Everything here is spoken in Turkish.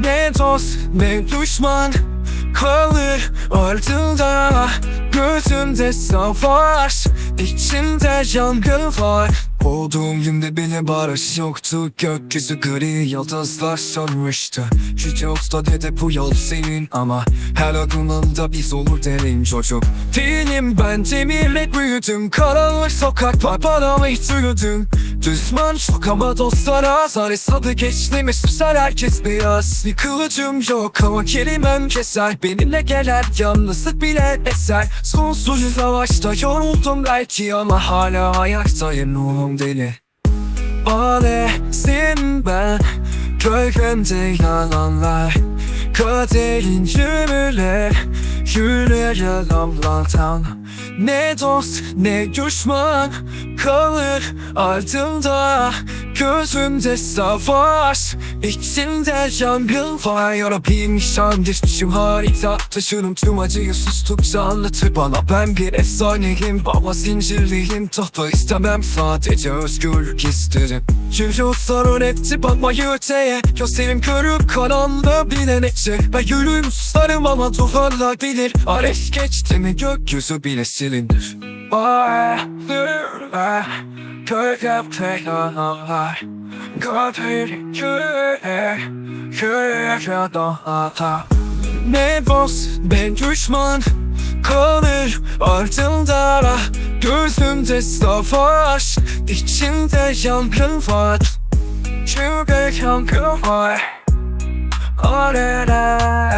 Ne dost ne düşman kalır ardında Gözümde savaş içimde yangın var Olduğum günde bile barış yoktu. Gökyüzü gri yıldızlar sönmüştü. Yüce usta dedi bu yol senin ama Her adımında biz olur derin çocuk. Değilim ben demirle büyüdüm. Karanlık sokaklar bana yürüdüm Düşman çok ama dostlar az Arasada geçtiğimi susar herkes biraz Bir kılıcım yok ama kelimem keser. Benimle gelen yalnızlık bile eser. Sonsuz savaşta yoruldum belki ama hala ayaktayım ruhum deli. Alesin ben Gölgemde yalanlar Kaderin yürüle Yürüye damlatan. Ne dost ne düşman Kalır ardımda Gözümde savaş. İçimde yangın var Yarabbim şan düşmüşüm harita. Taşırım tüm acıyı sustukça anlatır bana. Ben bir efsaneyim. Baba zincirliyim. Tahta istemem. Sadece özgürlük isterim. Çünkü sarın etti bakmayı öteye. Gözlerim körüp karanlığı bilen etçi Ben yürüyüm susarım ama duvarlar bilir. Ateş geçti mi gökyüzü bile silindir. Ah, Gölgemde yalanlar Kaderin köye Köye dağlar Ne dost ben düşman Kalır ardında Gözümde savaş İçimde yangın var. Çünkü yangın var. Aleler